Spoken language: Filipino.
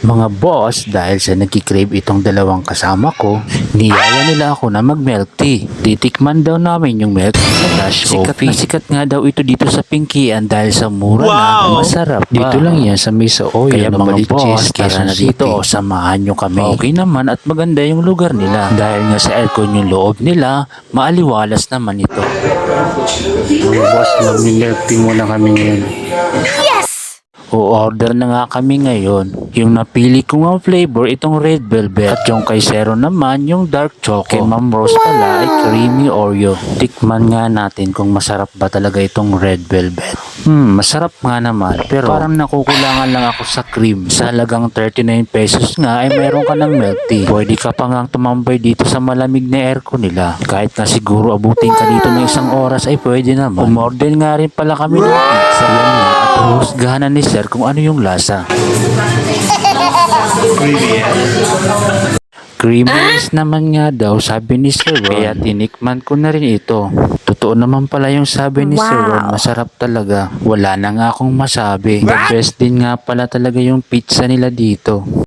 Mga boss, dahil sa nagkikrave itong dalawang kasama ko, niyaya nila ako na mag-milk tea. Titikman daw namin yung milk tea sa Dash Sikat Coffee. na sikat nga daw ito dito sa Pinkian dahil sa mura Wow! na masarap pa. Dito lang yan sa Mesa Oil. Kaya mga boss, tara na dito o samahan nyo kami. Okay naman at maganda yung lugar nila. Dahil nga sa aircon yung loob nila, maaliwalas naman ito. Mga boss, mag-milk tea muna kami ngayon. O-order na nga kami ngayon. Yung napili ko nga flavor, itong red velvet. At yung kay Zero naman, yung dark choco. Kay Ma'am Rose pala ay creamy Oreo. Tikman nga natin kung masarap ba talaga itong red velvet. Hmm, masarap nga naman. Pero parang nakukulangan lang ako sa cream. Sa halagang 39 pesos nga ay meron ka ng milk tea. Pwede ka pa nga tumambay dito sa malamig na aircon nila. Kahit na siguro abutin ka dito ng isang oras ay pwede naman. Umorder nga rin pala kami ng pizza. Yan nga. At husgahan na ni Sir kung ano yung lasa. Creaminess naman nga daw, sabi ni Sir Ron. Kaya tinikman ko na rin ito. Totoo naman pala yung sabi ni Sir Ron, masarap talaga. Wala na nga akong masabi. The best din nga pala talaga yung pizza nila dito.